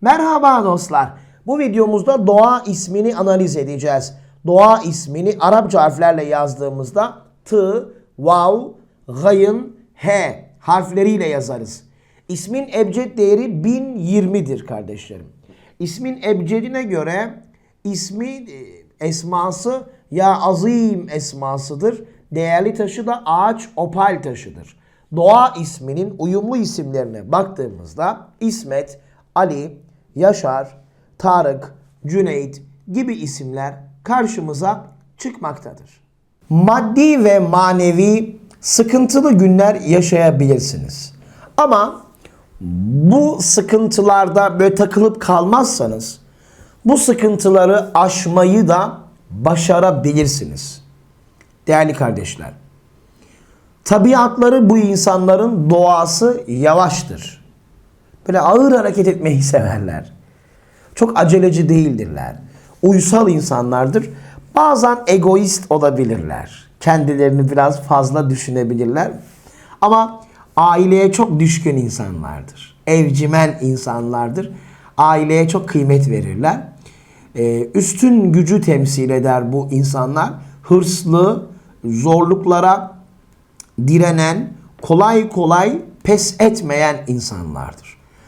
Merhaba dostlar. Bu videomuzda doğa ismini analiz edeceğiz. Doğa ismini Arapça harflerle yazdığımızda t, vav, gayın, he harfleriyle yazarız. İsmin ebced değeri 1020'dir kardeşlerim. İsmin ebcedine göre ismi e, esması ya azim esmasıdır. Değerli taşı da ağaç opal taşıdır. Doğa isminin uyumlu isimlerine baktığımızda İsmet, Ali, Yaşar, Tarık, Cüneyt gibi isimler karşımıza çıkmaktadır. Maddi ve manevi sıkıntılı günler yaşayabilirsiniz. Ama bu sıkıntılarda böyle takılıp kalmazsanız bu sıkıntıları aşmayı da başarabilirsiniz. Değerli kardeşler, tabiatları bu insanların doğası yavaştır. Böyle ağır hareket etmeyi severler. Çok aceleci değildirler. Uysal insanlardır. Bazen egoist olabilirler. Kendilerini biraz fazla düşünebilirler. Ama aileye çok düşkün insanlardır. Evcimen insanlardır. Aileye çok kıymet verirler. Ee, üstün gücü temsil eder bu insanlar. Hırslı, zorluklara direnen, kolay kolay pes etmeyen insanlardır.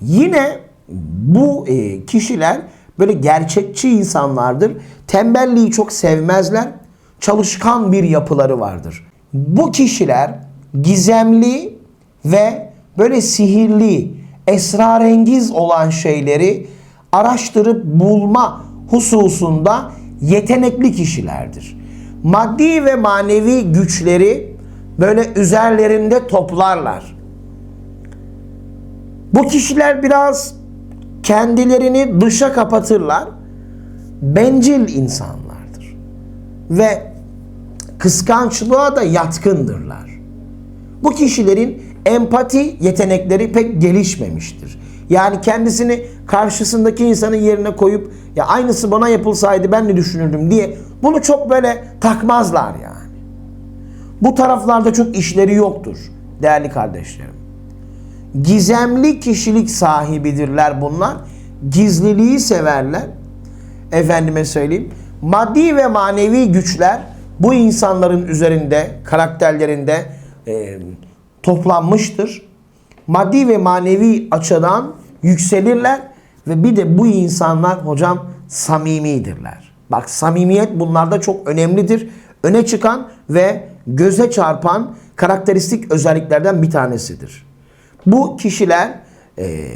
Yine bu e, kişiler böyle gerçekçi insanlardır. Tembelliği çok sevmezler. Çalışkan bir yapıları vardır. Bu kişiler gizemli ve böyle sihirli, esrarengiz olan şeyleri araştırıp bulma hususunda yetenekli kişilerdir. Maddi ve manevi güçleri böyle üzerlerinde toplarlar. Bu kişiler biraz kendilerini dışa kapatırlar. Bencil insanlardır. Ve kıskançlığa da yatkındırlar. Bu kişilerin empati yetenekleri pek gelişmemiştir. Yani kendisini karşısındaki insanın yerine koyup ya aynısı bana yapılsaydı ben ne düşünürdüm diye bunu çok böyle takmazlar yani. Bu taraflarda çok işleri yoktur değerli kardeşlerim. Gizemli kişilik sahibidirler bunlar. Gizliliği severler. Efendime söyleyeyim. Maddi ve manevi güçler bu insanların üzerinde, karakterlerinde e, toplanmıştır. Maddi ve manevi açıdan yükselirler ve bir de bu insanlar hocam samimidirler. Bak samimiyet bunlarda çok önemlidir. Öne çıkan ve göze çarpan karakteristik özelliklerden bir tanesidir. Bu kişiler e,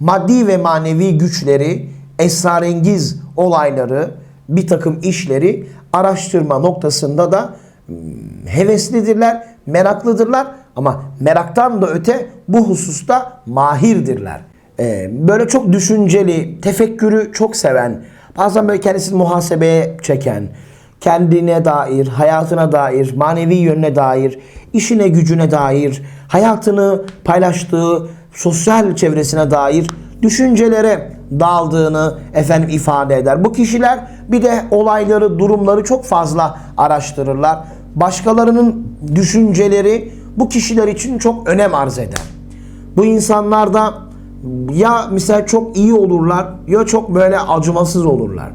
maddi ve manevi güçleri, esrarengiz olayları, bir takım işleri araştırma noktasında da hmm, heveslidirler, meraklıdırlar ama meraktan da öte bu hususta mahirdirler. E, böyle çok düşünceli, tefekkürü çok seven, bazen böyle kendisini muhasebeye çeken, kendine dair, hayatına dair, manevi yönüne dair, işine gücüne dair, hayatını paylaştığı sosyal çevresine dair düşüncelere daldığını efendim ifade eder. Bu kişiler bir de olayları, durumları çok fazla araştırırlar. Başkalarının düşünceleri bu kişiler için çok önem arz eder. Bu insanlar da ya mesela çok iyi olurlar ya çok böyle acımasız olurlar.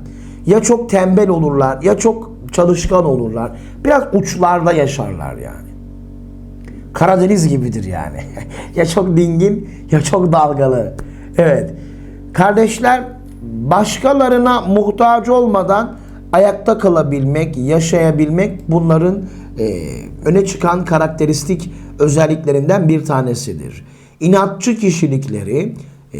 Ya çok tembel olurlar ya çok çalışkan olurlar. Biraz uçlarda yaşarlar yani. Karadeniz gibidir yani. ya çok dingin ya çok dalgalı. Evet. Kardeşler başkalarına muhtaç olmadan ayakta kalabilmek, yaşayabilmek bunların e, öne çıkan karakteristik özelliklerinden bir tanesidir. İnatçı kişilikleri, e,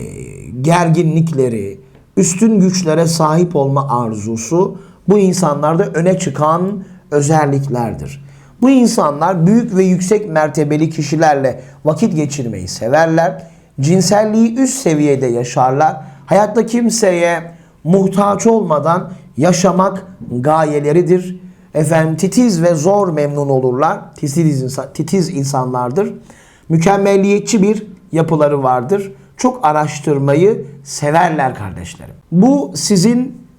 gerginlikleri, üstün güçlere sahip olma arzusu bu insanlarda öne çıkan özelliklerdir. Bu insanlar büyük ve yüksek mertebeli kişilerle vakit geçirmeyi severler. Cinselliği üst seviyede yaşarlar. Hayatta kimseye muhtaç olmadan yaşamak gayeleridir. Efendim titiz ve zor memnun olurlar. Titiz, insan, titiz insanlardır. Mükemmelliyetçi bir yapıları vardır. Çok araştırmayı severler kardeşlerim. Bu sizin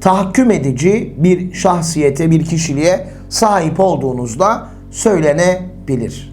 Tahakküm edici bir şahsiyete, bir kişiliğe sahip olduğunuzda söylenebilir.